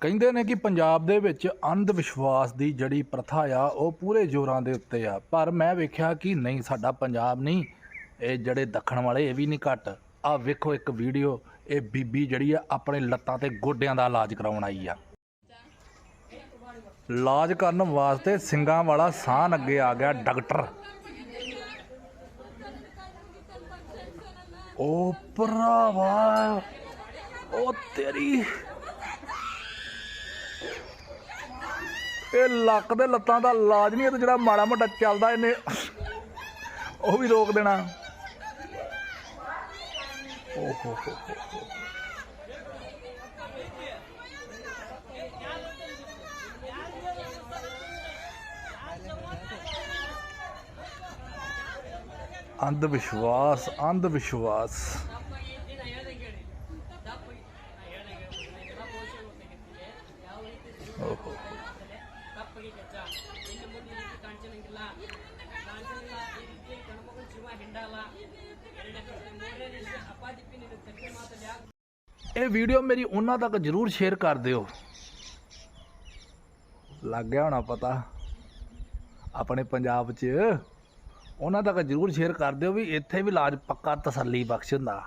ਕਹਿੰਦੇ ਨੇ ਕਿ ਪੰਜਾਬ ਦੇ ਵਿੱਚ ਅੰਧ ਵਿਸ਼ਵਾਸ ਦੀ ਜਿਹੜੀ ਪ੍ਰਥਾ ਆ, ਉਹ ਪੂਰੇ ਜ਼ੋਰਾਂ ਦੇ ਉੱਤੇ ਆ। ਪਰ ਮੈਂ ਵੇਖਿਆ ਕਿ ਨਹੀਂ, ਸਾਡਾ ਪੰਜਾਬ ਨਹੀਂ, ਇਹ ਜਿਹੜੇ ਦੱਖਣ ਵਾਲੇ, ਇਹ ਵੀ ਨਹੀਂ ਘੱਟ। ਆ ਵੇਖੋ ਇੱਕ ਵੀਡੀਓ, ਇਹ ਬੀਬੀ ਜਿਹੜੀ ਆ, ਆਪਣੇ ਲੱਤਾਂ ਤੇ ਗੋਡਿਆਂ ਦਾ ਇਲਾਜ ਕਰਾਉਣ ਆਈ ਆ। ਇਲਾਜ ਕਰਨ ਵਾਸਤੇ ਸਿੰਘਾਂ ਵਾਲਾ ਸਾਹ ਅੱਗੇ ਆ ਗਿਆ ਡਾਕਟਰ। ਉਹ ਭਰਾਵਾ, ਉਹ ਤੇਰੀ ਇਹ ਲੱਕ ਦੇ ਲੱਤਾਂ ਦਾ ਇਲਾਜ ਨਹੀਂ, ਇਹ ਤਾਂ ਜਿਹੜਾ ਮਾੜਾ ਮੋਟਾ ਚੱਲਦਾ ਇਹਨੇ ਉਹ ਵੀ ਰੋਕ ਦੇਣਾ ਓਹੋ, ਹੋ ਹੋ। ਅੰਧ ਵਿਸ਼ਵਾਸ ਅੰਧ ਵਿਸ਼ਵਾਸ ਇਹ ਵੀਡੀਓ ਮੇਰੀ ਉਹਨਾਂ ਤੱਕ ਜਰੂਰ ਸ਼ੇਅਰ ਕਰ ਦਿਓ। ਲੱਗ ਗਿਆ ਹੋਣਾ ਪਤਾ। ਆਪਣੇ ਪੰਜਾਬ 'ਚ ਉਹਨਾਂ ਤੱਕ ਜਰੂਰ ਸ਼ੇਅਰ ਕਰ ਦਿਓ ਵੀ ਇੱਥੇ ਵੀ ਇਲਾਜ ਪੱਕਾ ਤਸੱਲੀ ਬਖਸ਼ ਹੁੰਦਾ।